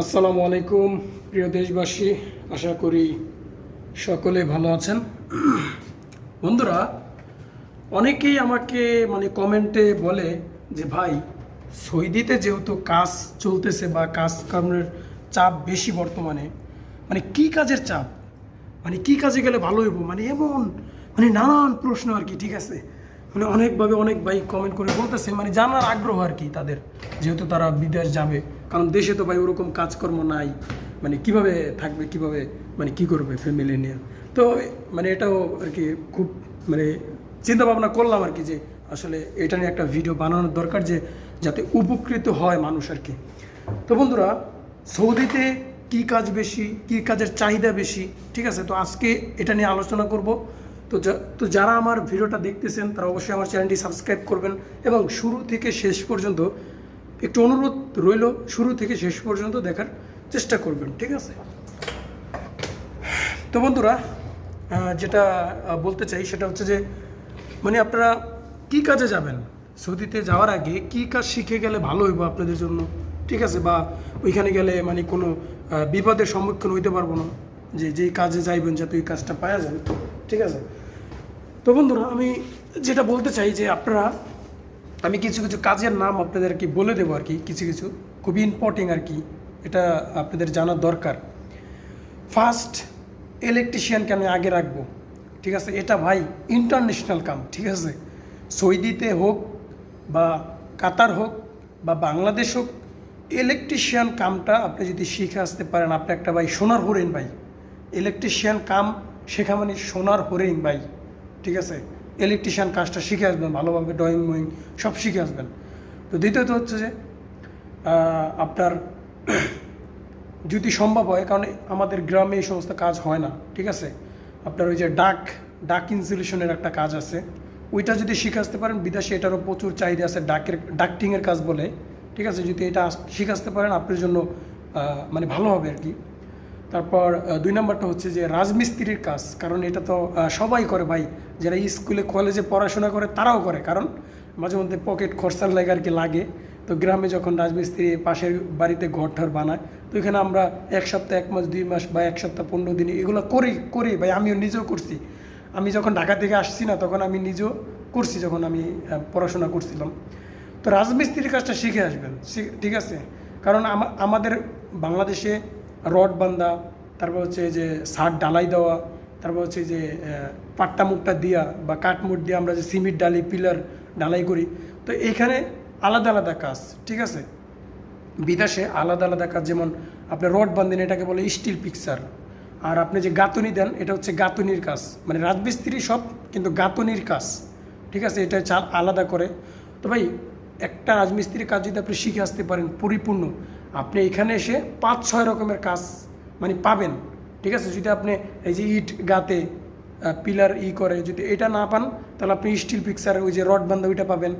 আসসালামু আলাইকুম, প্রিয় দেশবাসী, আশা করি সকলে ভালো আছেন। বন্ধুরা, অনেকেই আমাকে মানে কমেন্টে বলে যে, ভাই, সৌদিতে যেহেতু কাজ চলতেছে বা কাজ কর্মের চাপ বেশি বর্তমানে মানে কি কাজের চাপ? মানে কি কাজে গেলে ভালো হইব? মানে এমন মানে নানান প্রশ্ন আর কি, ঠিক আছে? মানে অনেকভাবে অনেক ভাই কমেন্ট করে বলতেছে মানে জানার আগ্রহ আর কি তাদের, যেহেতু তারা বিদেশ যাবে। কারণ দেশে তো ভাই ওরকম কাজকর্ম নাই মানে কীভাবে থাকবে, কীভাবে মানে কি করবে ফ্যামিলি নিয়ে। তো মানে এটাও আর কি খুব মানে চিন্তা ভাবনা করলাম আর কি যে আসলে এটা নিয়ে একটা ভিডিও বানানোর দরকার যে যাতে উপকৃত হয় মানুষ আর কি। তো বন্ধুরা, সৌদিতে কি কাজ বেশি, কি কাজের চাহিদা বেশি, ঠিক আছে? তো আজকে এটা নিয়ে আলোচনা করব। তো তো যারা আমার ভিডিওটা দেখতেছেন, তারা অবশ্যই আমার চ্যানেলটি সাবস্ক্রাইব করবেন এবং শুরু থেকে শেষ পর্যন্ত একটু অনুরোধ রইল, শুরু থেকে শেষ পর্যন্ত দেখার চেষ্টা করবেন, ঠিক আছে? তো বন্ধুরা যেটা বলতে চাই সেটা হচ্ছে যে মানে আপনারা কি কাজে যাবেন? সৌদিতে যাওয়ার আগে কি কাজ শিখে গেলে ভালো হইব আপনাদের জন্য? ঠিক আছে, বা ওইখানে গেলে মানে কোনো বিপদের সম্মুখীন হইতে পারব না, যে যেই কাজে যাইবেন যাতে ওই কাজটা পাওয়া যাবে ঠিক আছে? তো বন্ধুরা, আমি যেটা বলতে চাই যে আপনারা, আমি কিছু কিছু কাজের নাম আপনাদেরকে বলে দেবো আর কি, কিছু কিছু খুবই ইম্পর্টেন্ট আর কি, এটা আপনাদের জানা দরকার। ফার্স্ট ইলেকট্রিশিয়ানকে আমি আগে রাখব। ঠিক আছে? এটা ভাই ইন্টারন্যাশনাল কাম, ঠিক আছে? সৌদিতে হোক বা কাতার হোক বা বাংলাদেশ হোক ইলেকট্রিশিয়ান কামটা আপনি যদি শিখে আসতে পারেন, আপনি একটা ভাই সোনার হরিণ ভাই। ইলেকট্রিশিয়ান কাম শেখা মানে সোনার হরিণ ভাই। ঠিক আছে? ইলেকট্রিশিয়ান কাজটা শিখে আসবেন, ভালোভাবে ড্রয়িং ময়িং সব শিখে আসবেন। তো দ্বিতীয়ত হচ্ছে যে আপনার যদি সম্ভব হয়, কারণ আমাদের গ্রামে এই সমস্ত কাজ হয় না, ঠিক আছে? আপনার ওই যে ডাক ডাক ইনসুলেশনের একটা কাজ আছে। ওইটা যদি শিখে আসতে পারেন, বিদেশে এটারও প্রচুর চাহিদা আছে, ডাকের, ডাকটিংয়ের কাজ বলে, ঠিক আছে? যদি এটা শিখে আসতে পারেন, আপনার জন্য মানে ভালো হবে আর কি। তারপর দুই নম্বরটা হচ্ছে যে রাজমিস্ত্রির কাজ, কারণ এটা তো সবাই করে ভাই। যারা স্কুলে, কলেজে পড়াশোনা করে, তারাও করে। কারণ মাঝে মধ্যে পকেট খরচার লাগে আর কি, লাগে। তো গ্রামে যখন রাজমিস্ত্রি পাশের বাড়িতে ঘর ঠর বানায়, তো এখানে আমরা এক সপ্তাহ, এক মাস, দুই মাস বা এক সপ্তাহ, পনেরো দিন এগুলো করি করি ভাই, আমিও নিজেও করছি। আমি যখন ঢাকা থেকে আসছি না, তখন আমি নিজেও করছি যখন আমি পড়াশোনা করছিলাম। তো রাজমিস্ত্রির কাজটা শিখে আসবেন ঠিক আছে? কারণ আমাদের বাংলাদেশে রড বান্ধা, তারপর হচ্ছে যে সার ডালাই দেওয়া, তারপর হচ্ছে যে পাট্টা মুট্টা দিয়া বা কাঠমুট দিয়ে আমরা যে সিমেন্ট ডালি, পিলার ডালাই করি। তো এইখানে আলাদা আলাদা কাজ, ঠিক আছে? বিদেশে আলাদা আলাদা কাজ, যেমন আপনি রড বাঁধেন, এটাকে বলে স্টিল পিকচার। আর আপনি যে গাঁথনি দেন, এটা হচ্ছে গাঁথনির কাজ। মানে রাজমিস্ত্রি সব, কিন্তু গাঁথনির কাজ। ঠিক আছে? এটা আল- আলাদা করে। তো ভাই একটা রাজমিস্ত্রির কাজ যদি আপনি শিখে আসতে পারেন পরিপূর্ণ, আপনি এখানে এসে পাঁচ, ছয় রকমের কাজ মানে পাবেন। ঠিক আছে? যদি আপনি এই যে ইট গাতে পিলার ই করে, যদি এটা না পান, তাহলে আপনি স্টিল পিকচার ওই যে রড বান্ধা ওইটা পাবেন।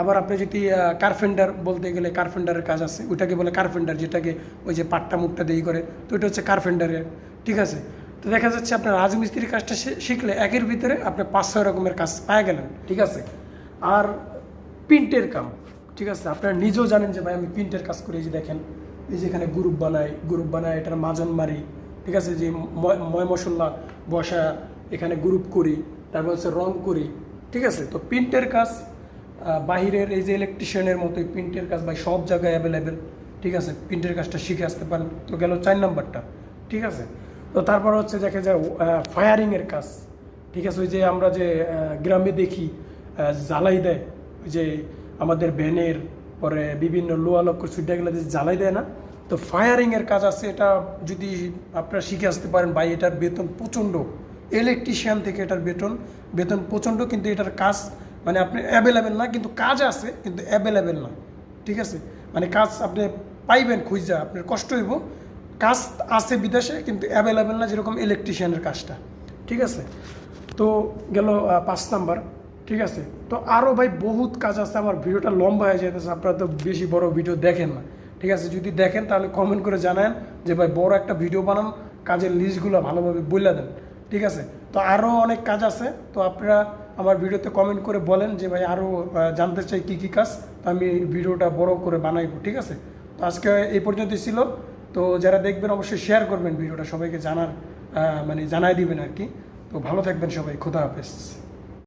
আবার আপনি যদি কার্পেন্টার বলতে গেলে কার্পেন্টারের কাজ আছে, ওইটাকে বলে কার্পেন্টার যেটাকে ওই যে পাট্টা মুটটা দিয়ে করে। তো ওইটা হচ্ছে কার্পেন্টারের ঠিক আছে? তো দেখা যাচ্ছে আপনার রাজমিস্ত্রির কাজটা শিখলে একের ভিতরে আপনি পাঁচ, ছয় রকমের কাজ পায়ে গেলেন, ঠিক আছে? আর প্রিন্টের কাম ঠিক আছে? আপনারা নিজেও জানেন যে ভাই আমি প্রিন্টের কাজ করি যে দেখেন, এই যে এখানে গ্রুপ বানাই গ্রুপ বানাই, এটার মাজন মারি, ঠিক আছে? যে ময়- মশলা বসা, এখানে গ্রুপ করি, তারপর হচ্ছে রং করি, ঠিক আছে? তো প্রিন্টের কাজ বাহিরের এই যে ইলেকট্রিশিয়ানের মতোই প্রিন্টের কাজ ভাই সব জায়গায় অ্যাভেলেবেল ঠিক আছে? প্রিন্টের কাজটা শিখে আসতে পারেন। তো গেল চার নাম্বারটা, ঠিক আছে? তো তারপর হচ্ছে দেখে যায় ফায়ারিংয়ের কাজ, ঠিক আছে? ওই যে আমরা যে গ্রামে দেখি জ্বালাই দেয়, ওই যে আমাদের ভ্যানের পরে বিভিন্ন লোয়া লক্ষ সুইটাগুলো যে জ্বালাই দেয় না। তো ফায়ারিংয়ের কাজ আছে এটা যদি আপনারা শিখে আসতে পারেন ভাই, এটার বেতন প্রচণ্ড। ইলেকট্রিশিয়ান থেকে এটার বেতন বেতন প্রচণ্ড কিন্তু এটার কাজ মানে আপনি অ্যাভেলেবেল না, কিন্তু কাজ আছে, কিন্তু অ্যাভেলেবেল না। ঠিক আছে? মানে কাজ আপনি পাইবেন খুঁজা, আপনার কষ্ট হইব। কাজ আছে বিদেশে, কিন্তু অ্যাভেলেবেল না যেরকম ইলেকট্রিশিয়ানের কাজটা। ঠিক আছে? তো গেল পাঁচ নাম্বার। ঠিক আছে? তো আরও ভাই বহুত কাজ আছে, আমার ভিডিওটা লম্বা হয়ে যেতেছে আপনারা তো বেশি বড় ভিডিও দেখেন না। ঠিক আছে, যদি দেখেন তাহলে কমেন্ট করে জানান যে ভাই বড় একটা ভিডিও বানান, কাজের লিস্টগুলো ভালোভাবে বলে দেন। ঠিক আছে? তো আরও অনেক কাজ আছে, তো আপনারা আমার ভিডিওতে কমেন্ট করে বলেন যে ভাই আরও জানতে চাই কী কী কাজ, তো আমি ভিডিওটা বড় করে বানাইবো, ঠিক আছে? তো আজকে এই পর্যন্তই ছিল। তো যারা দেখবেন অবশ্যই শেয়ার করবেন ভিডিওটা, সবাইকে জানার মানে জানাই দিবেন আর কি। তো ভালো থাকবেন সবাই, খোদা হাফেজ।